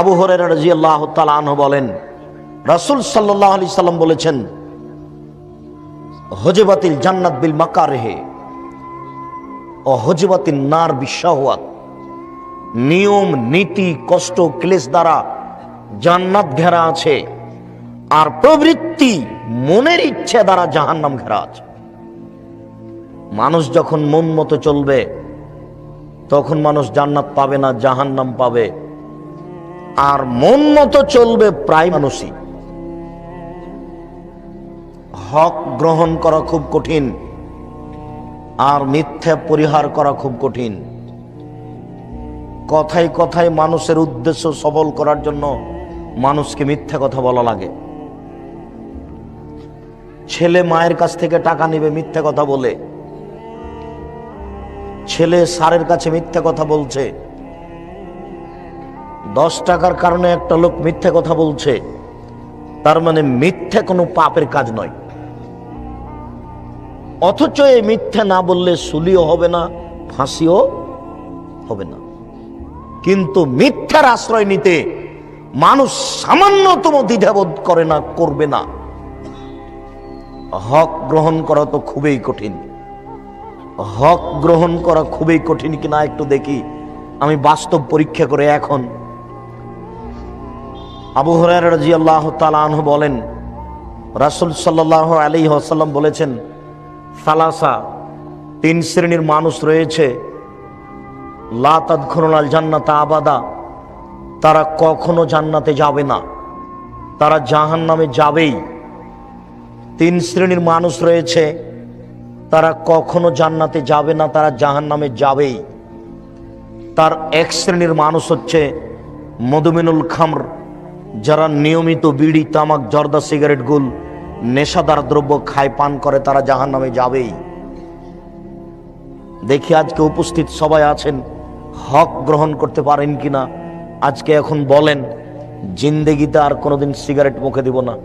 আবু হরের রাজি আল্লাহ বলেন, রাসুল সাল্লাহ আলি সাল্লাম বলেছেন, হজেবাতিল জান্নাত বিল মাকারেহে, ও হজেবাতিল নার বিশ্বাহাত নিয়ম, নীতি, কষ্ট, ক্লেশ দ্বারা জান্নাত ঘেরা আছে আর প্রবৃত্তি, মনের ইচ্ছে দ্বারা জাহান্নাম ঘেরা আছে। মানুষ যখন মন মতো চলবে, তখন মানুষ জান্নাত পাবে না, জাহান্নাম পাবে। আর মন মতো চলবে প্রায় মানুষই। হক গ্রহণ করা খুব কঠিন, আর মিথ্যা পরিহার করা খুব কঠিন। কথায় কথায় মানুষের উদ্দেশ্য সবল করার জন্য মানুষকে মিথ্যা কথা বলা লাগে। ছেলে মায়ের কাছ থেকে টাকা নেবে মিথ্যা কথা বলে। ছেলে সারের কাছে মিথ্যা কথা বলছে। দশ টাকার কারণে একটা লোক মিথ্যা কথা বলছে। তার মানে মিথ্যা কোনো পাপের কাজ নয়। অথচ এই মিথ্যা না বললে সুলিও হবে না, ফাঁসিও হবে না। কিন্তু মিথ্যার আশ্রয় নিতে মানুষ সামান্যতম দ্বিধাবোধ করে না, করবে না। হক গ্রহণ করা তো খুবই কঠিন। হক গ্রহণ করা খুবই কঠিন কিনা একটু দেখি। আমি বাস্তব পরীক্ষা করে এখন আবু হরার রাজি আল্লাহ তালাহ বলেন, রাসুল সাল্লাহ আলী আসাল্লাম বলেছেন, সালাসা, তিন শ্রেণির মানুষ রয়েছে। লাতাদ খুরনাল জান্নাতা আবাদা, তারা কখনো জান্নাতে যাবে না, তারা জাহান নামে যাবেই। তিন শ্রেণির মানুষ রয়েছে, তারা কখনো জান্নাতে যাবে না, তারা জাহান নামে যাবেই। তার এক শ্রেণির মানুষ হচ্ছে মধুমিনুল খামর। যারা নিয়মিত বিড়ি, তামাক, জর্দা, সিগারেট, গুল, নেশাদার দ্রব্য খায়, পান করে, তারা জাহান নামে যাবেই। দেখি আজকে উপস্থিত সবাই আছেন, হক গ্রহণ করতে পারেন কিনা? আজকে এখন বলেন, জিন্দেগিতে আর কোনোদিন সিগারেট মুখে দিব না।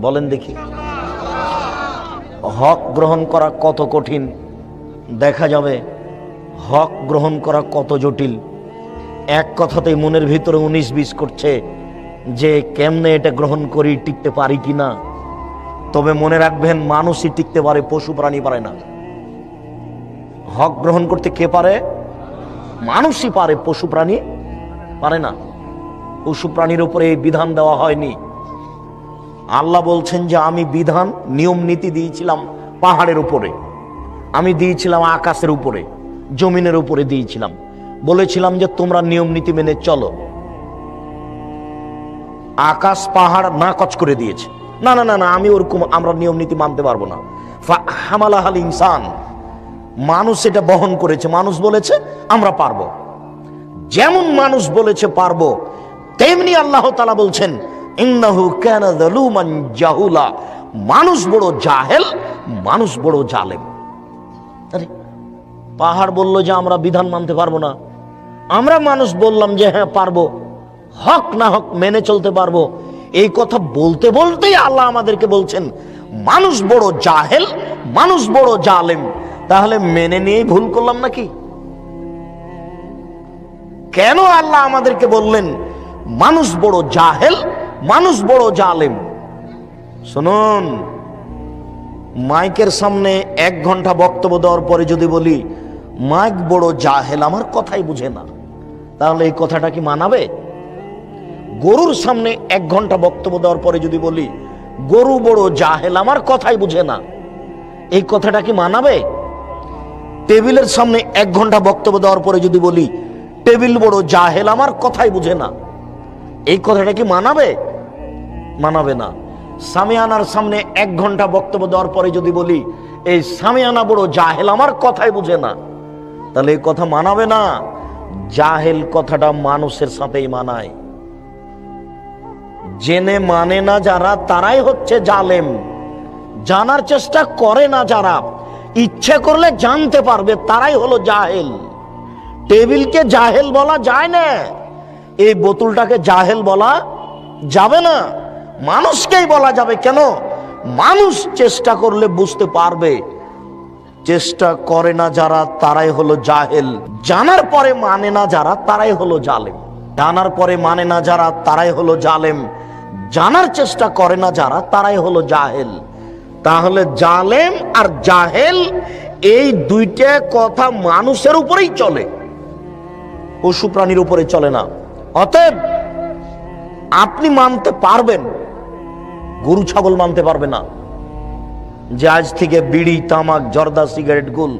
বলেন দেখি। হক গ্রহণ করা কত কঠিন? দেখা যাবে, হক গ্রহণ করা কত জটিল। এক কথাতেই মনের ভিতরে উনিশ বিশ করছে যে কেমনে এটা গ্রহণ করি, টিকতে পারি কি না তবে মনে রাখবেন, মানুষই টিকতে পারে, পশু প্রাণী পারে না। হক গ্রহণ করতে কে পারে? মানুষই পারে, পশু প্রাণী পারে না। পশু প্রাণীর উপরে এই বিধান দেওয়া হয়নি। আল্লাহ বলছেন যে, আমি বিধান, নিয়ম, নীতি দিয়েছিলাম পাহাড়ের উপরে। আমি দিয়েছিলাম আকাশের উপরে, জমিনের উপরে দিয়েছিলাম। বলেছিলাম যে, তোমরা নিয়ম, নীতি মেনে চলো। আকাশ পাহাড় না কচ করে দিয়েছে। না না না না, আমি ওরকম, আমরা নিয়ম নীতি মানতে পারব না। হামালাহাল ইনসান। মানুষ এটা বহন করেছে। মানুষ বলেছে, আমরা পারব। যেমন মানুষ বলেছে, পারব, তেমনি আল্লাহ তালা বলছেন জাহুলা। মানুষ বড় জাহেল, মানুষ বড় জালেম। পাহাড় বলল যে আমরা বিধান মানতে পারব না। আমরা মানুষ বললাম যে হ্যাঁ পারব। হক না হক মেনে চলতে পারব। এই কথা বলতে বলতেই আল্লাহ আমাদেরকে বলছেন, মানুষ বড় জাহেল, মানুষ বড় জালেম। তাহলে মেনে নিয়েই ভুল করলাম নাকি? কেন আল্লাহ আমাদেরকে বললেন, মানুষ বড় জাহেল, মানুষ বড় জালেম? শুনুন, মাইকের সামনে এক ঘণ্টা বক্তব্য দেওয়ার পরে যদি বলি, মাইক বড় জাহেল আমার কথাই বুঝে না, তাহলে এই কথাটা কি মানাবে? গরুর সামনে এক ঘণ্টা বক্তব্য দেওয়ার পরে যদি বলি, গরু বড় জাহেল, আমার কথাই বুঝে না। এই কথাটা কি মানাবে? টেবিলের সামনে এক ঘণ্টা বক্তব্য দেওয়ার পরে যদি বলি, টেবিল বড় জাহেল, আমার কথাই বুঝে না। এই কথাটা কি মানাবে? মানাবে না। সামিয়ানার সামনে এক ঘণ্টা বক্তব্য দেওয়ার পরে যদি বলি, এই সামিয়ানা বড় জাহেল, আমার কথাই বুঝে না। তাহলে এই কথা মানাবে না। জাহেল কথাটা মানুষের সাথেই মানায়। জেনে মানে না যারা, তারাই হচ্ছে জালেম। জানার চেষ্টা করে না যারা, ইচ্ছে করলে জানতে পারবে, তারাই হলো জাহেল। টেবিলকে জাহেল বলা যায় না। এই বোতলটাকে জাহেল বলা যাবে না। মানুষকেই বলা যাবে কেন? মানুষ চেষ্টা করলে বুঝতে পারবে। চেষ্টা করে না যারা, তারাই হলো জাহেল। জানার পরে মানে না যারা, তারাই হলো জালেম। জানার পরে মানে না যারা, তারাই হলো জালেম। জানার চেষ্টা করে না যারা, তারাই হলো জাহেল। তাহলে জালেম আর জাহেল এই দুইটা কথা মানুষের উপরেই চলে, পশু প্রাণীর উপরে চলে না। অতএব আপনি মানতে পারবেন, গরু ছাগল মানতে পারবে না। যে আজ থেকে বিড়ি, তামাক, জর্দা, সিগারেট, গুল,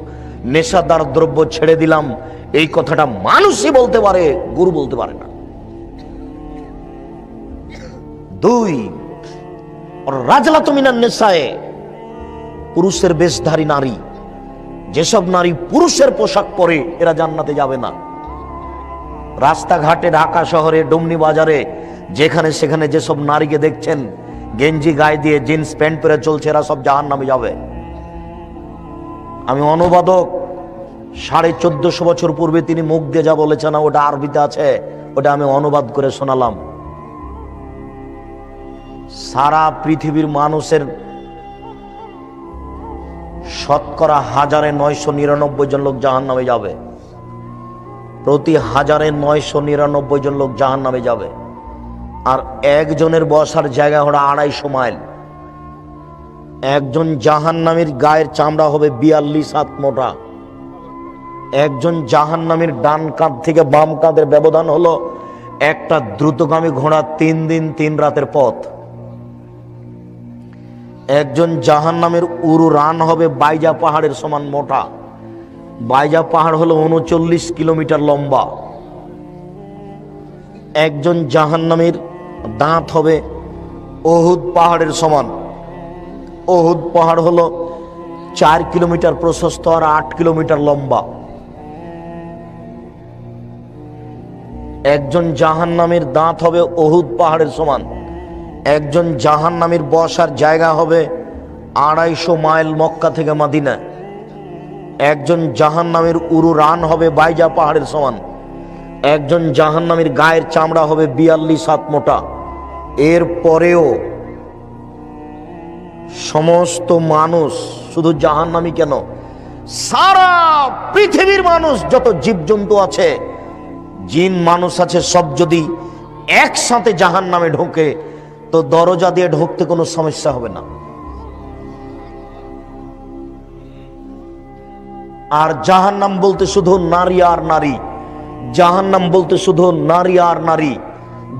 নেশাদার দ্রব্য ছেড়ে দিলাম, এই কথাটা মানুষই বলতে পারে, গরু বলতে পারে না। দুই রাজলা তুমিনার নেশায় পুরুষের বেশধারী নারী। যেসব নারী পুরুষের পোশাক পরে, এরা জান্নাতে যাবে না। রাস্তাঘাটে, ঢাকা শহরে, ডুমনি বাজারে, যেখানে সেখানে যেসব নারীকে দেখছেন, গেঞ্জি গায়ে দিয়ে জিন্স প্যান্ট পরে চলছে, এরা সব জাহান নামে যাবে। আমি অনুবাদক, সাড়ে চোদ্দশো বছর পূর্বে তিনি মুখ দিয়ে যা বলেছেন, ওটা আরবিতে আছে, ওটা আমি অনুবাদ করে শোনালাম। সারা পৃথিবীর মানুষের শতকরা হাজারে নয়শো নিরানব্বই জন লোক জাহান নামে যাবে। প্রতি হাজারে নয়শো নিরানব্বই জন লোক জাহান নামে যাবে। আর একজনের বসার জায়গা হলো আড়াইশো মাইল। একজন জাহান নামের গায়ের চামড়া হবে বিয়াল্লিশ হাত মোটা। একজন জাহান নামের ডান কাঁধ থেকে বাম কাঁধের ব্যবধান হলো একটা দ্রুতগামী ঘোড়া তিন দিন তিন রাতের পথ। একজন জাহান নামের উরু রান হবে বাইজা পাহাড়ের সমান মোটা। বাইজা পাহাড় হলো উনচল্লিশ কিলোমিটার লম্বা। একজন জাহান নামের দাঁত হবে ওহুদ পাহাড়ের সমান। ওহুদ পাহাড় হলো চার কিলোমিটার প্রশস্ত আর আট কিলোমিটার লম্বা। একজন জাহান নামের দাঁত হবে ওহুদ পাহাড়ের সমান। একজন জাহান নামের বসার জায়গা হবে আড়াইশো মাইল মক্কা থেকে মাদিনা। একজন জাহান নামের উরু রান হবে বাইজা পাহাড়ের সমান। একজন জাহান নামের গায়ের চামড়া হবে বিয়াল্লিশ হাত মোটা। এর পরেও সমস্ত মানুষ শুধু জাহান নামি কেন? সারা পৃথিবীর মানুষ যত জীবজন্তু আছে, জিন মানুষ আছে, সব যদি একসাথে জাহান নামে ঢোকে তো দরজা দিয়ে ঢুকতে কোনো সমস্যা হবে না। আর জাহান্নাম বলতে শুধু নারী আর নারী, জাহান্নাম বলতে শুধু নারী আর নারী,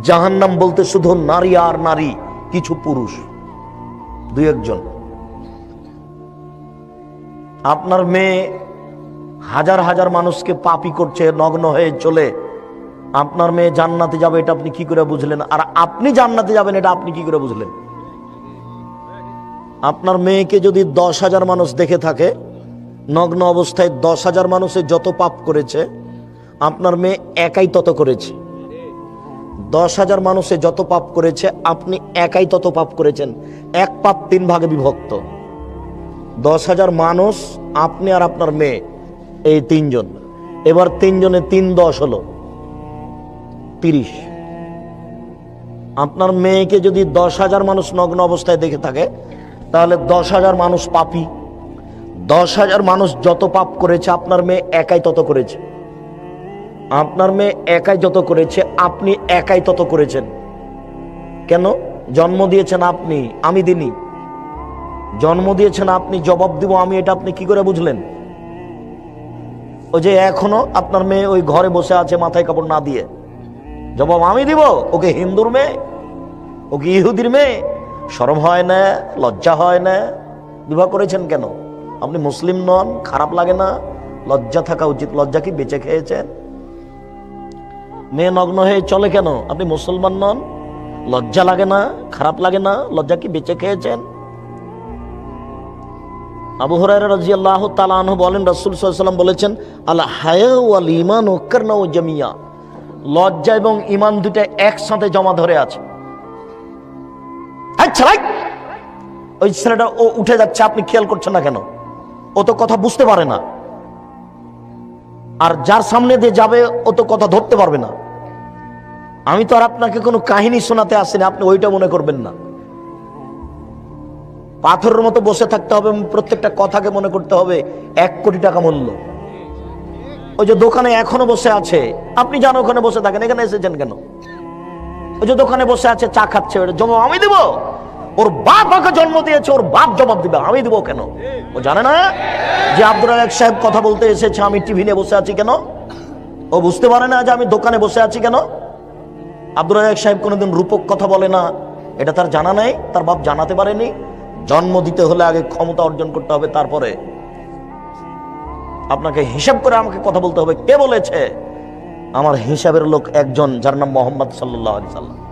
জাহান্নাম বলতে শুধু নারী আর নারী, কিছু পুরুষ, দুই একজন। আপনার মেয়ে হাজার হাজার মানুষকে পাপি করছে, নগ্ন হয়ে চলে আপনার মেয়ে জান্নাতে যাবে, এটা আপনি কি করে বুঝলেন? আর আপনি জান্নাতে যাবেন, এটা আপনি কি করে বুঝলেন? আপনার মেয়েকে যদি দশ হাজার মানুষ দেখে থাকে, নগ্ন অবস্থায় দশ হাজার মানুষে যত পাপ করেছে, আপনার মেয়ে একাই তত করেছে। দশ হাজার মানুষে যত পাপ করেছে, আপনি একাই তত পাপ করেছেন। এক পাপ তিন ভাগে বিভক্ত। দশ হাজার মানুষ, আপনি আর আপনার মেয়ে, এই তিনজন। এবার তিনজনে তিন দশ হলো। তিরিশ। আপনার মেয়েকে যদি দশ হাজার মানুষ নগ্ন অবস্থায় দেখে থাকে, তাহলে দশ হাজার মানুষ পাপি। দশ হাজার মানুষ যত পাপ করেছে, আপনার মেয়ে একাই তত করেছে। আপনার মেয়ে একাই যত করেছে, আপনি একাই তত করেছেন। কেন? জন্ম দিয়েছেন আপনি, আমি দিনি। জন্ম দিয়েছেন আপনি, জবাব দিব আমি, এটা আপনি কি করে বুঝলেন? ওই যে এখনও আপনার মেয়ে ওই ঘরে বসে আছে মাথায় কাপড় না দিয়ে। জবাব আমি দিব ওকে হিন্দুর মেয়ে ওকে ইহুদির মেয়ে সরম হয় না লজ্জা হয় না বিবাহ করেছেন কেন আপনি মুসলিম নন খারাপ লাগে না লজ্জা থাকা উচিত লজ্জা কি বেঁচে খেয়েছেন মেয়ে নগ্ন হয়ে চলে কেন আপনি মুসলমান নন লজ্জা লাগে না খারাপ লাগে না লজ্জা কি বেঁচে খেয়েছেন আবু হরাই রাজি আল্লাহ তালাহ বলেন রসুল সাল্লাম বলেছেন আল্লাহ হায়া ইমান ও জামিয়া লজ্জা এবং ইমান দুটা একসাথে জমা ধরে আছে। ওই ছেলেটা, ও উঠে যাচ্ছে, আপনি খেয়াল করছেন না কেন? ও তো কথা বুঝতে পারে না। আর যার সামনে দিয়ে যাবে, ও তো কথা ধরতে পারবে না। আমি তো আর আপনাকে কোনো কাহিনী শোনাতে আসিনি, আপনি ওইটা মনে করবেন না। পাথরের মতো বসে থাকতে হবে, প্রত্যেকটা কথাকে মনে করতে হবে, এক কোটি টাকা মূল্য। ওই যে দোকানে এখনও বসে আছে আপনি যান ওখানে বসে থাকেন, এখানে এসেছেন কেন? ওই যে দোকানে বসে আছে, চা খাচ্ছে জমা আমি দিব। ওর বাপ ওকে জন্ম দিয়েছে, ওর বাপ জবাব দিবে, আমি দিব কেন? ও জানে না যে আব্দুল রাজাক সাহেব কথা বলতে এসেছে, আমি টিভি নিয়ে বসে আছি কেন? ও বুঝতে পারে না যে আমি দোকানে বসে আছি কেন? আব্দুল রাজাক সাহেব কোনোদিন রূপক কথা বলে না। এটা তার জানা নাই, তার বাপ জানাতে পারেনি। জন্ম দিতে হলে আগে ক্ষমতা অর্জন করতে হবে, তারপরে আপনাকে হিসাব করে আমাকে কথা বলতে হবে। কে বলেছে? আমার হিসাবের লোক একজন যার নাম মোহাম্মদ সাল্লাহ সাল্লাম